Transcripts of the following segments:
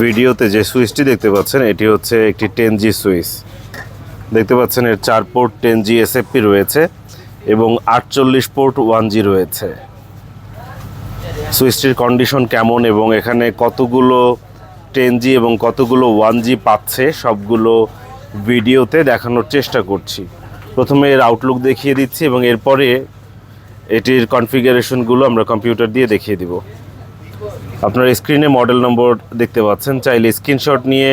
ভিডিওতে যে সুইচটি দেখতে পাচ্ছেন, এটি হচ্ছে একটি টেন জি সুইচ। দেখতে পাচ্ছেন, এর চার পোর্ট টেন জি এসএফপি রয়েছে এবং আটচল্লিশ পোর্ট ওয়ান জি রয়েছে। সুইচটির কন্ডিশন কেমন এবং এখানে কতগুলো টেন জি এবং কতগুলো ওয়ান জি পাচ্ছে, সবগুলো ভিডিওতে দেখানোর চেষ্টা করছি। প্রথমে এর আউটলুক দেখিয়ে দিচ্ছি এবং এরপরে এটির কনফিগারেশনগুলো আমরা কম্পিউটার দিয়ে দেখিয়ে দিব। আপনার স্ক্রিনে মডেল নম্বর দেখতে পাচ্ছেন। চাইলে স্ক্রিনশট নিয়ে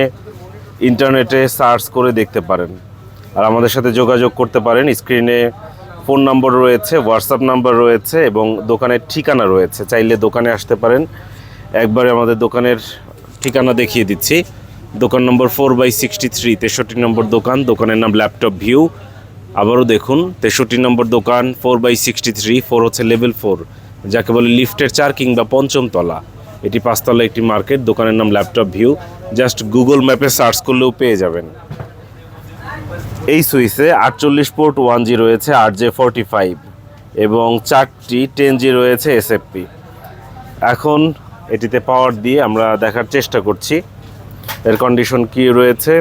ইন্টারনেটে সার্চ করে দেখতে পারেন। আর আমাদের সাথে যোগাযোগ করতে পারেন। স্ক্রিনে ফোন নম্বর রয়েছে হোয়াটসঅ্যাপ নাম্বার রয়েছে এবং দোকানের ঠিকানা রয়েছে। চাইলে দোকানে আসতে পারেন। একবারে আমাদের দোকানের ঠিকানা দেখিয়ে দিচ্ছি। দোকান নম্বর ফোর বাই সিক্সটি থ্রি তেষট্টি নম্বর দোকান। দোকানের নাম ল্যাপটপ ভিউ আবারও দেখুন, তেষট্টি নম্বর দোকান four by sixty three four হচ্ছে লেভেল ফোর যাকে বলে লিফটের চার কিংবা পঞ্চম তলা। এটি পাঁচতলা একটি মার্কেট, দোকানের নাম ল্যাপটপ ভিউ। জাস্ট গুগল ম্যাপে সার্চ করলেও পেয়ে যাবেন। এই সুইচে আটচল্লিশ পোর্ট ওয়ান জি রয়েছে আর জে ফোরটি ফাইভ, এবং চারটি টেন জি রয়েছে এসএফপি। এখন এটিতে পাওয়ার দিয়ে আমরা দেখার চেষ্টা করছি, এর কন্ডিশন কি রয়েছে,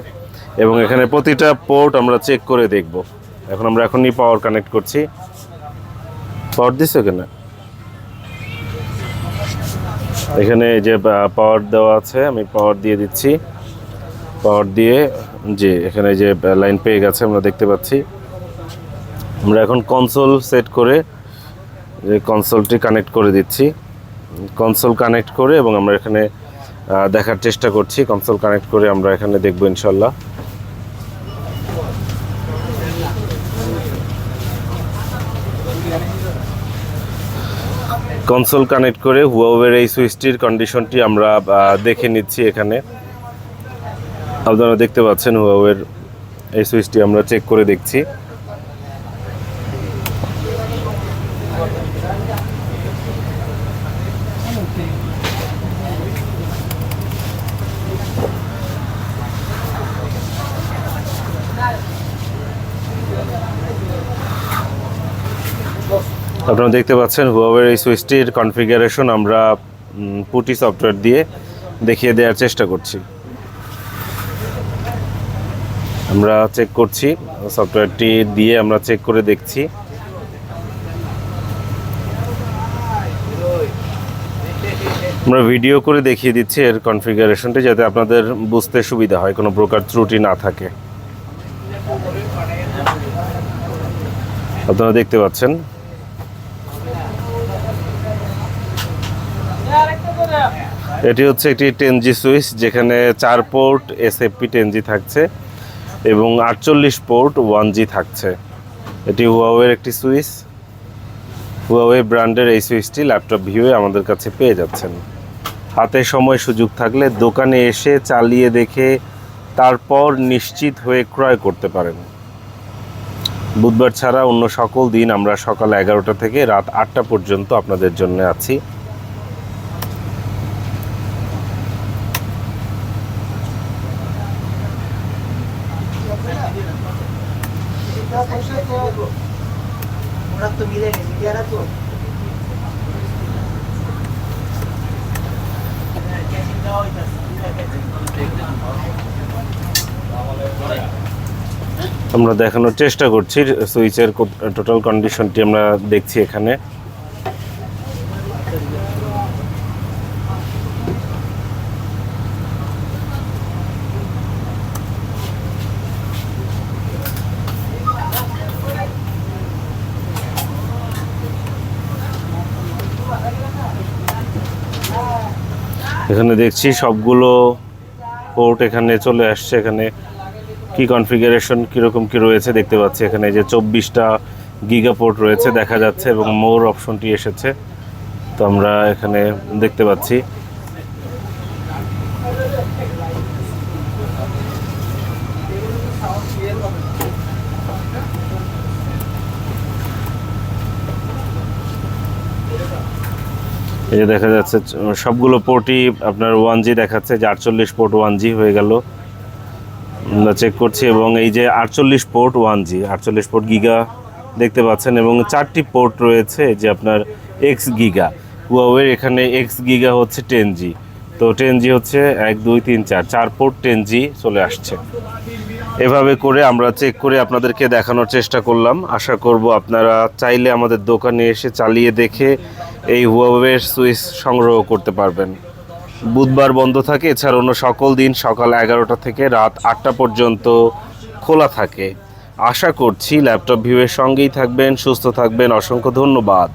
এবং এখানে প্রতিটা পোর্ট আমরা চেক করে দেখব। এখন আমরা এখনই পাওয়ার কানেক্ট করছি। পাওয়ার দিছে কেন? এখানে এই যে পাওয়ার দেওয়া আছে, আমি পাওয়ার দিয়ে দিচ্ছি। পাওয়ার দিয়ে যে এখানে যে লাইন পেয়ে গেছে, আমরা দেখতে পাচ্ছি। আমরা এখন কনসোল সেট করে, যে কনসোলটি কানেক্ট করে দিচ্ছি। কনসোল কানেক্ট করে এবং আমরা এখানে দেখার চেষ্টা করছি। কনসোল কানেক্ট করে আমরা এখানে দেখব, ইনশাল্লাহ। কনসোল কানেক্ট করে হুয়াওয়ের এই সুইচটির কন্ডিশনটি আমরা দেখে নিচ্ছি এখানে। আপনারা দেখতে পাচ্ছেন হুয়াওয়ের এই সুইচটি আমরা চেক করে দেখছি। আপনারা দেখতে পাচ্ছেন হুয়াওয়ের এই সুইচটির কনফিগারেশন আমরা পুটি সফটওয়্যার দিয়ে দেখিয়ে দেওয়ার চেষ্টা করছি। আমরা চেক করছি সফটওয়্যারটি দিয়ে আমরা চেক করে দেখছি। আমরা ভিডিও করে দেখিয়ে দিচ্ছি এর কনফিগারেশনটি যাতে আপনাদের বুঝতে সুবিধা হয়, কোনো প্রকার ত্রুটি না থাকে। আপনারা দেখতে পাচ্ছেন এটি হচ্ছে একটি টেন জি সুইচ, যেখানে চার পোর্ট এসএফপি টেন জি থাকছে এবং আটচল্লিশ পোর্ট ওয়ান জি থাকছে। এটি হুয়াওয়ের একটি সুইচ। হুয়াওয়ে ব্র্যান্ডের এই সুইচটি ল্যাপটপ ভিউয়ে আমাদের কাছে পেয়ে যাচ্ছেন। হাতে সময় সুযোগ থাকলে দোকানে এসে চালিয়ে দেখে তারপর নিশ্চিত হয়ে ক্রয় করতে পারেন। বুধবার ছাড়া অন্য সকল দিন আমরা সকাল এগারোটা থেকে রাত আটটা পর্যন্ত আপনাদের জন্য আছি। আমরা দেখানোর চেষ্টা করছি সুইচের টোটাল কন্ডিশনটি আমরা দেখছি এখানে। এখানে দেখছি সবগুলো পোর্ট এখানে চলে আসছে, এখানে কি কনফিগারেশন কীরকম কি রয়েছে দেখতে পাচ্ছি। এখানে যে চব্বিশটা গিগা পোর্ট রয়েছে, দেখা যাচ্ছে এবং মোর অপশনটি এসেছে। তো আমরা এখানে দেখতে পাচ্ছি। এই যে দেখা যাচ্ছে সবগুলো পোর্টই আপনার ওয়ান জি দেখাচ্ছে, যে আটচল্লিশ পোর্ট ওয়ান জি হয়ে গেল। আমরা চেক করছি এবং এই যে আটচল্লিশ পোর্ট ওয়ান জি আটচল্লিশ পোর্ট গিগা দেখতে পাচ্ছেন, এবং চারটি পোর্ট রয়েছে যে আপনার এক্স গিগা হুয়াওয়ের এখানে এক্স গিগা হচ্ছে টেন জি তো টেন জি হচ্ছে এক, দুই, তিন, চার চার পোর্ট টেন জি চলে আসছে। এভাবে করে আমরা চেক করে আপনাদেরকে দেখানোর চেষ্টা করলাম। আশা করব আপনারা চাইলে আমাদের দোকানে এসে চালিয়ে দেখে এই হুয়াওয়ের সুইচ সংগ্রহ করতে পারবেন। বুধবার বন্ধ থাকে, এছাড়া অন্য সকল দিন সকাল এগারোটা থেকে রাত আটটা পর্যন্ত খোলা থাকে। আশা করছি ল্যাপটপ ভিউয়ের সঙ্গেই থাকবেন, সুস্থ থাকবেন। অসংখ্য ধন্যবাদ।